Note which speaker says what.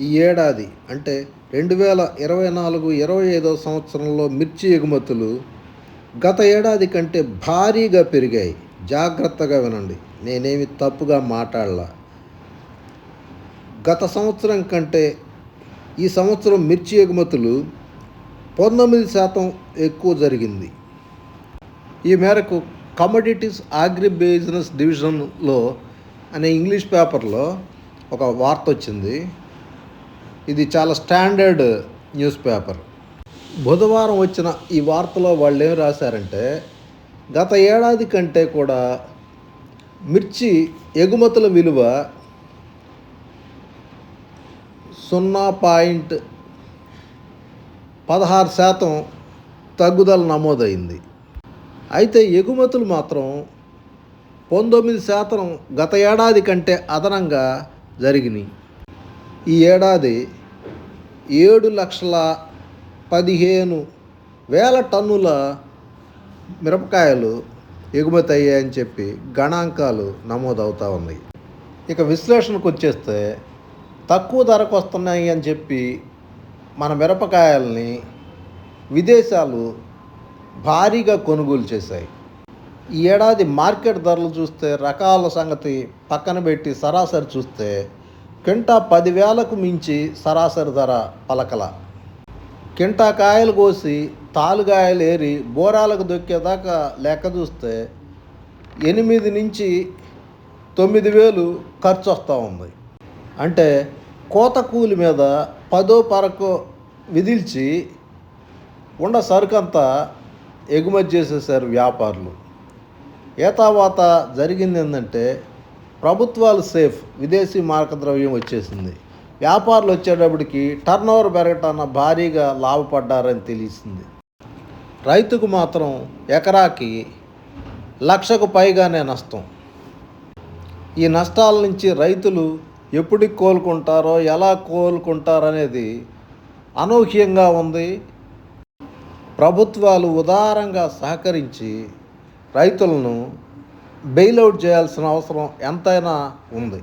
Speaker 1: ఈ ఏడాది అంటే రెండు వేల ఇరవై నాలుగు ఇరవై ఐదో సంవత్సరంలో మిర్చి ఎగుమతులు గత ఏడాది కంటే భారీగా పెరిగాయి. జాగ్రత్తగా వినండి. నేనేమి తప్పుగా మాట్లాడలా. గత సంవత్సరం కంటే ఈ సంవత్సరం మిర్చి ఎగుమతులు పంతొమ్మిది శాతం ఎక్కువ జరిగింది. ఈ మేరకు కమోడిటీస్ అగ్రి బిజినెస్ డివిజన్లో అనే ఇంగ్లీష్ పేపర్లో ఒక వార్త వచ్చింది. ఇది చాలా స్టాండర్డ్ న్యూస్ పేపర్. బుధవారం వచ్చిన ఈ వార్తలో వాళ్ళు ఏం రాశారంటే గత ఏడాది కంటే కూడా మిర్చి ఎగుమతుల విలువ సున్నా పాయింట్ పదహారు శాతం తగ్గుదల నమోదైంది. అయితే ఎగుమతులు మాత్రం పంతొమ్మిది శాతం గత ఏడాది కంటే అదనంగా జరిగినాయి. ఈ ఏడాది ఏడు లక్షల పదిహేను వేల టన్నుల మిరపకాయలు ఎగుమతి అయ్యాయని చెప్పి గణాంకాలు నమోదవుతూ ఉన్నాయి. ఇక విశ్లేషణకు వచ్చేస్తే తక్కువ ధరకు వస్తున్నాయి అని చెప్పి మన మిరపకాయల్ని విదేశాలు భారీగా కొనుగోలు చేశాయి. ఈ ఏడాది మార్కెట్ ధరలు చూస్తే రకాల సంగతి పక్కన పెట్టి సరాసరి చూస్తే కింటా పదివేలకు మించి సరాసరి ధర పలకల. కింటా కాయలు కోసి తాలుగాయలు ఏరి బోరాలకు దొక్కేదాకా లెక్క చూస్తే ఎనిమిది నుంచి తొమ్మిది వేలు ఖర్చు వస్తూ ఉంది. అంటే కోత కూలి మీద పదో పరకో విధిల్చి ఉండ సరుకంతా ఎగుమతి చేసేసారు వ్యాపారులు. ఏతావాత జరిగింది ఏంటంటే ప్రభుత్వాలు సేఫ్ విదేశీ మార్గద్రవ్యం వచ్చేసింది. వ్యాపారులు వచ్చేటప్పటికి టర్న్ ఓవర్ పెరగటాన భారీగా లాభపడ్డారని తెలిసింది. రైతుకు మాత్రం ఎకరాకి లక్షకు పైగానే నష్టం. ఈ నష్టాల నుంచి రైతులు ఎప్పటికి కోలుకుంటారో ఎలా కోలుకుంటారనేది అనూహ్యంగా ఉంది. ప్రభుత్వాలు ఉదారంగా సహకరించి రైతులను బెయిలౌట్ చేయాల్సిన అవసరం ఎంతైనా ఉంది.